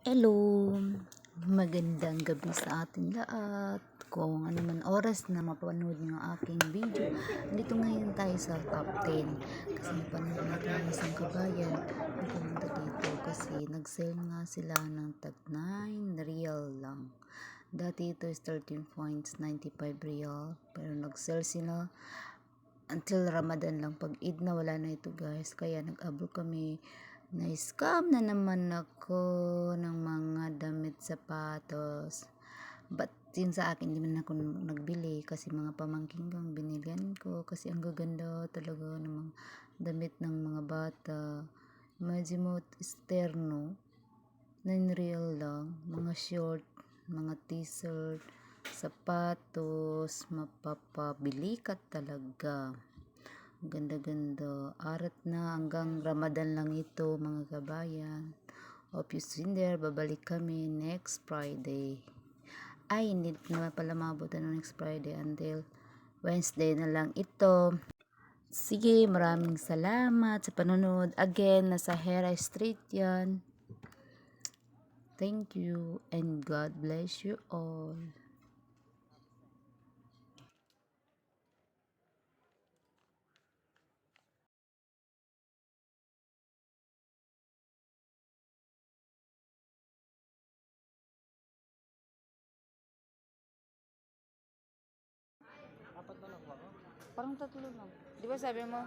Hello! Magandang gabi sa ating lahat. Kung ano man oras na mapanood niyo ang aking video, dito ngayon tayo sa top 10. Kasi napanood na tayo sa kabayan na pumunta dito kasi nag-sale nga sila ng tag 9 real lang. Dati ito is 13.95 real pero nag-sale sila until Ramadan lang. Pag Eid na wala na ito guys. Kaya nag-abro kami. Na-scam na naman ako ng mga damit sapatos. But yun sa akin, hindi man ako nagbili kasi mga pamangking kang binilian ko kasi ang gaganda talaga ng mga damit ng mga bata. Imagine mo, esterno, 9 real lang, mga short, mga t-shirt, sapatos, mapapabili ka talaga. Ganda-ganda. Arat na hanggang Ramadan lang ito mga kabayan. Hope you seen there. Babalik kami next Friday. Ay, hindi naman pala mabutan ng next Friday until Wednesday na lang ito. Sige, maraming salamat sa panonood. Again, nasa Hera Street yan. Thank you and God bless you all. Parang tatlo lang. Di ba sabi mo?